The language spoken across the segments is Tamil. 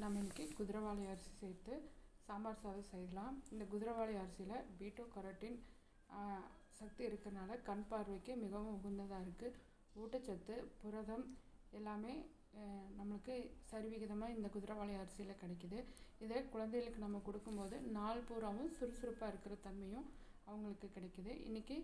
நம்ம இன்றைக்கி குதிரைவாளி அரிசி சேர்த்து சாம்பார் சாதம் செய்யலாம். இந்த குதிரைவாளி அரிசியில் பீட்டோ கரோட்டின் சக்தி இருக்கிறனால கண் பார்வைக்கு மிகவும் உகந்ததாக இருக்குது ஊட்டச்சத்து புரதம் எல்லாமே நம்மளுக்கு சரிவிகிதமாக இந்த குதிரைவாளி அரிசியில் கிடைக்கிது. இதை குழந்தைகளுக்கு நம்ம கொடுக்கும்போது நாள் பூராவும் சுறுசுறுப்பாக இருக்கிற தன்மையும் அவங்களுக்கு கிடைக்கிது. இன்றைக்கி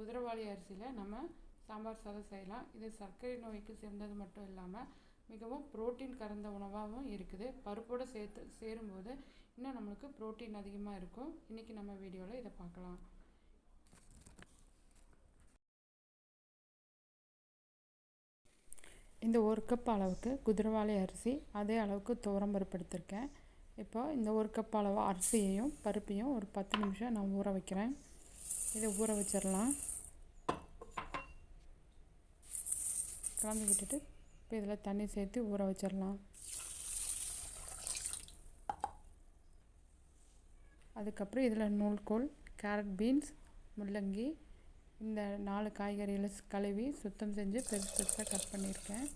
குதிரைவாளி அரிசியில் நம்ம சாம்பார் சாதம் செய்யலாம். இது சர்க்கரை நோய்க்கு சேர்ந்தது மட்டும் இல்லாமல் மிகவும் புரோட்டீன் கலந்த உணவாகவும் இருக்குது. பருப்போடு சேர்த்து சேரும்போது இன்னும் நம்மளுக்கு புரோட்டீன் அதிகமாக இருக்கும். இன்றைக்கி நம்ம வீடியோவில் இதை பார்க்கலாம். இந்த ஒரு கப் அளவுக்கு குதிரவாளி அரிசி அதே அளவுக்கு துவரம்பருப்பு எடுத்திருக்கேன். இப்போ இந்த ஒரு கப் அளவு அரிசியையும் பருப்பையும் ஒரு பத்து நிமிஷம் நான் ஊற வைக்கிறேன். இதை ஊற வச்சிடலாம். கலந்து விட்டுட்டு இப்போ இதில் தண்ணி சேர்த்து ஊற வச்சிடலாம். அதுக்கப்புறம் இதில் நூல்கோல் கேரட் பீன்ஸ் முள்ளங்கி இந்த நாலு காய்கறிகளை கழுவி சுத்தம் செஞ்சு பெருசு பெருசாக கட் பண்ணியிருக்கேன்.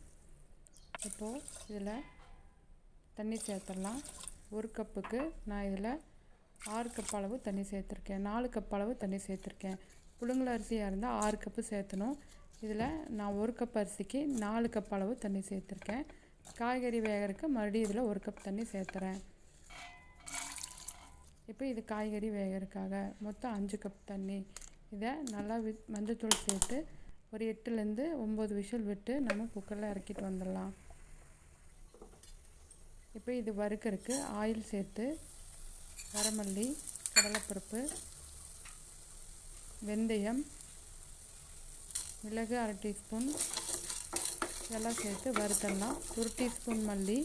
இப்போது இதில் தண்ணி சேர்த்துடலாம். ஒரு கப்புக்கு நான் இதில் ஆறு கப் அளவு தண்ணி சேர்த்துருக்கேன். நாலு கப் அளவு தண்ணி சேர்த்துருக்கேன். புழுங்கல் அரிசியாக இருந்தால் ஆறு கப்பு சேர்த்தணும். இதில் நான் ஒரு கப் அரிசிக்கு நாலு கப் அளவு தண்ணி சேர்த்துருக்கேன். காய்கறி வேகிறதுக்கு மறுபடியும் இதில் ஒரு கப் தண்ணி சேர்த்துறேன். இப்போ இது காய்கறி வேகிறதுக்காக மொத்தம் அஞ்சு கப் தண்ணி. இதை நல்லா வி மஞ்சத்தூள் சேர்த்து ஒரு எட்டுலேருந்து ஒம்பது விஷல் விட்டு நம்ம குக்கரில் இறக்கிட்டு வந்துடலாம். இப்போ இது வறுக்கிறதுக்கு ஆயில் சேர்த்து வரமல்லி கடலைப்பருப்பு வெந்தயம் மிளகு அரை டீஸ்பூன். இதெல்லாம் சேர்த்து வறுத்தரலாம் ஒரு டீஸ்பூன் மல்லி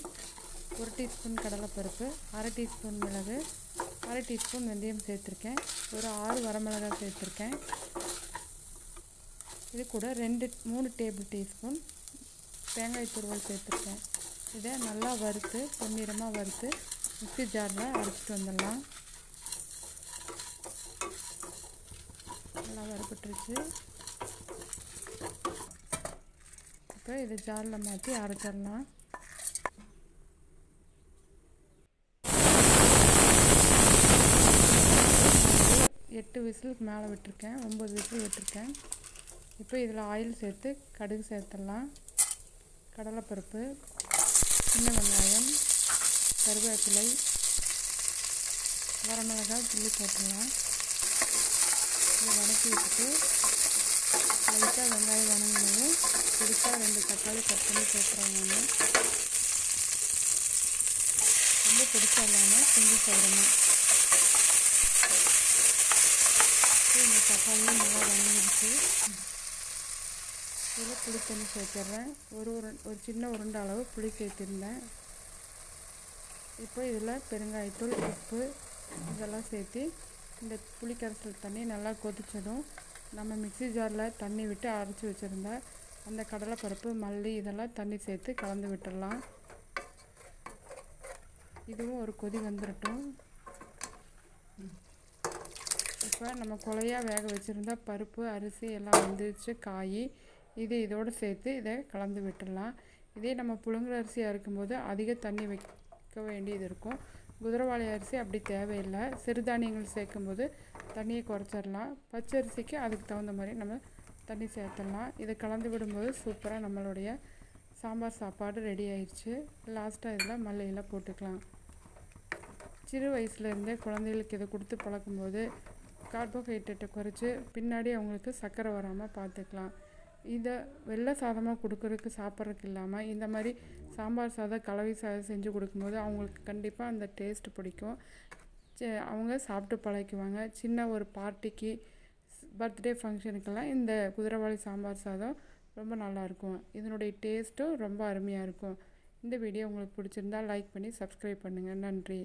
ஒரு டீஸ்பூன் கடலைப்பருப்பு அரை டீஸ்பூன் மிளகு அரை டீஸ்பூன் வெந்தயம் சேர்த்துருக்கேன். ஒரு ஆறு வரமிளகாய் சேர்த்துருக்கேன். இது கூட ரெண்டு மூணு டேபிள் டீஸ்பூன் தேங்காய் துருவல் சேர்த்துருக்கேன். இதை நல்லா வறுத்து பொன்னிறமாக வறுத்து மிக்சி ஜாரில் அரைச்சிட்டு வந்துடலாம். நல்லா வறுபட்டுருச்சு. இப்போ இதை ஜாரில் மாற்றி அரைச்சிடலாம். எட்டு விசிலுக்கு மேலே விட்டுருக்கேன். ஒம்பது விசில் விட்டுருக்கேன். இப்போ இதில் ஆயில் சேர்த்து கடுகு சேர்த்துடலாம். கடலைப்பருப்பு சின்ன வெங்காயம் கருவேப்பிலை வரமிளகாய் கிள்ளி போட்டுடலாம். இதை வதக்கி விட்டுட்டு லைட்டாக வெங்காயம் வணங்கினதும் புதுசாக ரெண்டு தக்காளி கட் பண்ணி சேர்க்குறாங்க ரொம்ப பிடிச்சா இல்லாமல் செஞ்சு சொல்கிறேன் இந்த தக்காளியும் நல்லா வணங்கிடுச்சு. இதில் புளி தண்ணி சேர்த்துட்றேன். ஒரு ஒரு ஒரு சின்ன உருண்டை அளவு புளி சேர்த்துருந்தேன். இப்போ இதில் பெருங்காயத்தூள் உப்பு இதெல்லாம் சேர்த்து இந்த புளி கரைசல் தண்ணி நல்லா கொதித்ததும் நம்ம மிக்சி ஜாரில் தண்ணி விட்டு அரைச்சி வச்சுருந்த அந்த கடலைப்பருப்பு மல்லி இதெல்லாம் தண்ணி சேர்த்து கலந்து விட்டுடலாம். இதுவும் ஒரு கொதி வந்துடட்டும் இப்போ நம்ம கொலையாக வேக வச்சுருந்த பருப்பு அரிசி எல்லாம் வந்துருச்சு காய். இது இதோடு சேர்த்து இதை கலந்து விட்டுடலாம். இதே நம்ம புழுங்கல் அரிசியாக இருக்கும்போது அதிக தண்ணி வைக்க வேண்டியது இருக்கும். குதிரவாளி அரிசி அப்படி தேவையில்லை. சிறுதானியங்கள் சேர்க்கும்போது தண்ணியை குறைச்சிடலாம். பச்சரிசிக்கு அதுக்கு தகுந்த மாதிரி நம்ம தண்ணி சேர்த்துடலாம். இதை கலந்து விடும்போது சூப்பராக நம்மளுடைய சாம்பார் சாப்பாடு ரெடி ஆயிடுச்சு லாஸ்ட்டாக இதில் மல்லையில் போட்டுக்கலாம். சிறு வயசுலேருந்தே குழந்தைகளுக்கு இதை கொடுத்து பழக்கும்போது கார்போஹைட்ரேட்டை குறைச்சி பின்னாடி அவங்களுக்கு சர்க்கரை வராமல் பார்த்துக்கலாம். இதை வெள்ளை சாதமாக கொடுக்குறதுக்கு சாப்பிட்றதுக்கு இல்லாமல் இந்த மாதிரி சாம்பார் சாதம் கலவை சாதம் செஞ்சு கொடுக்கும்போது அவங்களுக்கு கண்டிப்பாக அந்த டேஸ்ட் பிடிக்கும். அவங்க சாப்பிட்டு பழகிக்குவாங்க சின்ன ஒரு பார்ட்டிக்கு பர்த்டே ஃபங்க்ஷனுக்கெல்லாம் இந்த குதிரைவாளி சாம்பார் சாதம் ரொம்ப நல்லாயிருக்கும் இதனுடைய டேஸ்ட்டும் ரொம்ப அருமையாக இருக்கும். இந்த வீடியோ உங்களுக்கு பிடிச்சிருந்தா லைக் பண்ணி சப்ஸ்கிரைப் பண்ணுங்கள் நன்றி.